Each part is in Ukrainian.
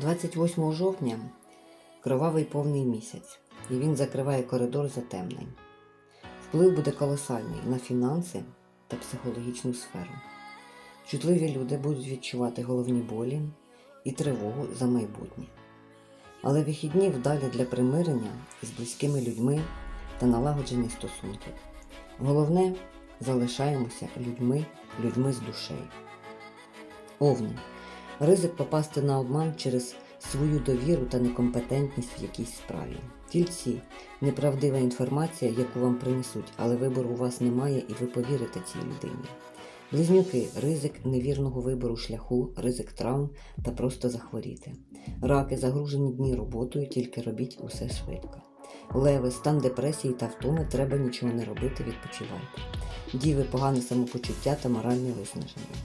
28 жовтня кровавий повний місяць, і він закриває коридор затемнень. Вплив буде колосальний на фінанси та психологічну сферу. Чутливі люди будуть відчувати головні болі і тривогу за майбутнє. Але вихідні вдалі для примирення із близькими людьми та налагодження стосунків. Головне залишаємося людьми, людьми з душею. Овни. Ризик попасти на обман через свою довіру та некомпетентність в якійсь справі. Тільці неправдива інформація, яку вам принесуть, але вибору у вас немає і ви повірите цій людині. Близнюки ризик невірного вибору шляху, ризик травм та просто захворіти. Раки загружені дні роботою, тільки робіть усе швидко. Леви, стан депресії та втоми, треба нічого не робити, відпочивайте. Діви, погане самопочуття та моральне виснаження.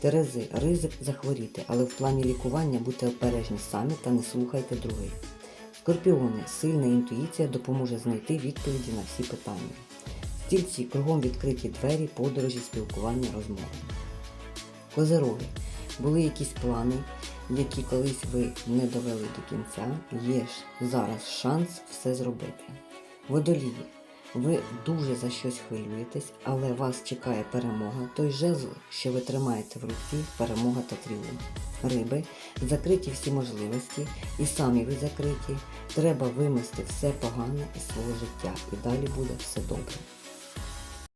Терези, ризик захворіти, але в плані лікування будьте обережні самі та не слухайте других. Скорпіони, сильна інтуїція допоможе знайти відповіді на всі питання. Стільці кругом відкриті двері, подорожі, спілкування, розмови. Козероги. Були якісь плани, які колись ви не довели до кінця. Є ж зараз шанс все зробити. Водолії. Ви дуже за щось хвилюєтесь, але вас чекає перемога. Той жезл, що ви тримаєте в руці, перемога та тріумф. Риби, закриті всі можливості, і самі ви закриті. Треба вимести все погане із свого життя, і далі буде все добре.